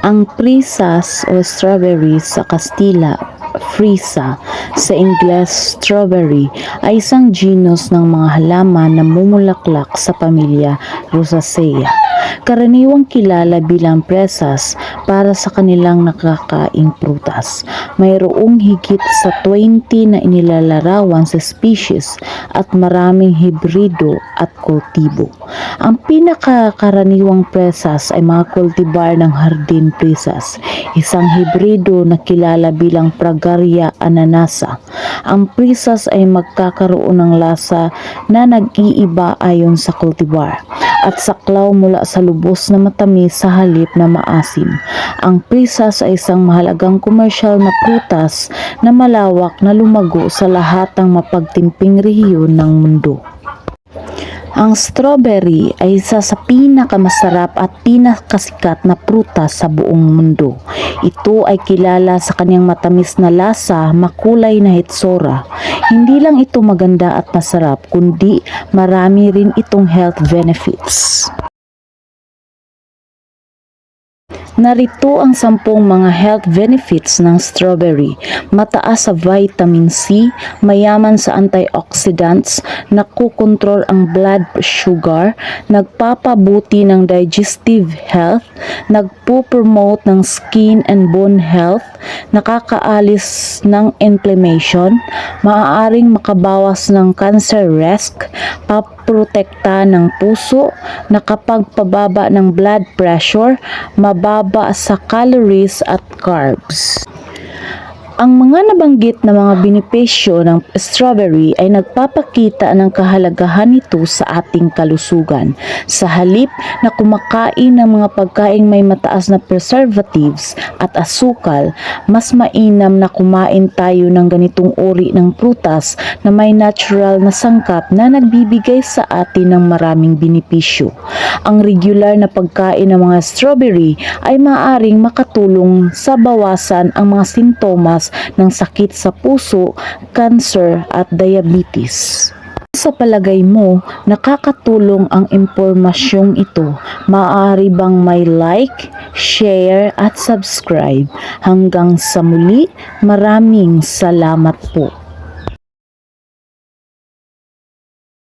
Ang prisas o strawberry sa Kastila, frisa, sa Ingles strawberry, ay isang genus ng mga halaman na mumulaklak sa pamilya Rosaceae. Karaniwang kilala bilang presas para sa kanilang nakakaing prutas. Mayroong higit sa 20 na inilalarawan sa species at maraming hibrido at kultibo. Ang pinakakaraniwang presas ay mga kultibar ng hardin presas, isang hibrido na kilala bilang Fragaria ananasa. Ang presas ay magkakaroon ng lasa na nag-iiba ayon sa kultibar at saklaw mula sa lubos na matamis sa halip na maasim. Ang presas ay isang mahalagang komersyal na prutas na malawak na lumago sa lahat ng mapagtimping rehiyon ng mundo. Ang strawberry ay isa sa pinakamasarap at pinakasikat na prutas sa buong mundo. Ito ay kilala sa kanyang matamis na lasa, makulay na hitsura. Hindi lang ito maganda at masarap, kundi marami rin itong health benefits. Narito ang sampung mga health benefits ng strawberry. Mataas sa vitamin C, mayaman sa antioxidants, nakukontrol ang blood sugar, nagpapabuti ng digestive health, nagpo-promote ng skin and bone health, nakakaalis ng inflammation, maaaring makabawas ng cancer risk, paprotekta ng puso, nakapagpababa ng blood pressure, mababa sa calories at carbs. Ang mga nabanggit na mga benepisyo ng strawberry ay nagpapakita ng kahalagahan nito sa ating kalusugan. Sa halip na kumakain ng mga pagkaing may mataas na preservatives at asukal, mas mainam na kumain tayo ng ganitong uri ng prutas na may natural na sangkap na nagbibigay sa atin ng maraming benepisyo. Ang regular na pagkain ng mga strawberry ay maaaring makatulong sa bawasan ang mga sintomas ng sakit sa puso, cancer at diabetes. Sa palagay mo, nakakatulong ang impormasyong ito. Maaari bang may like, share at subscribe. Hanggang sa muli, maraming salamat po.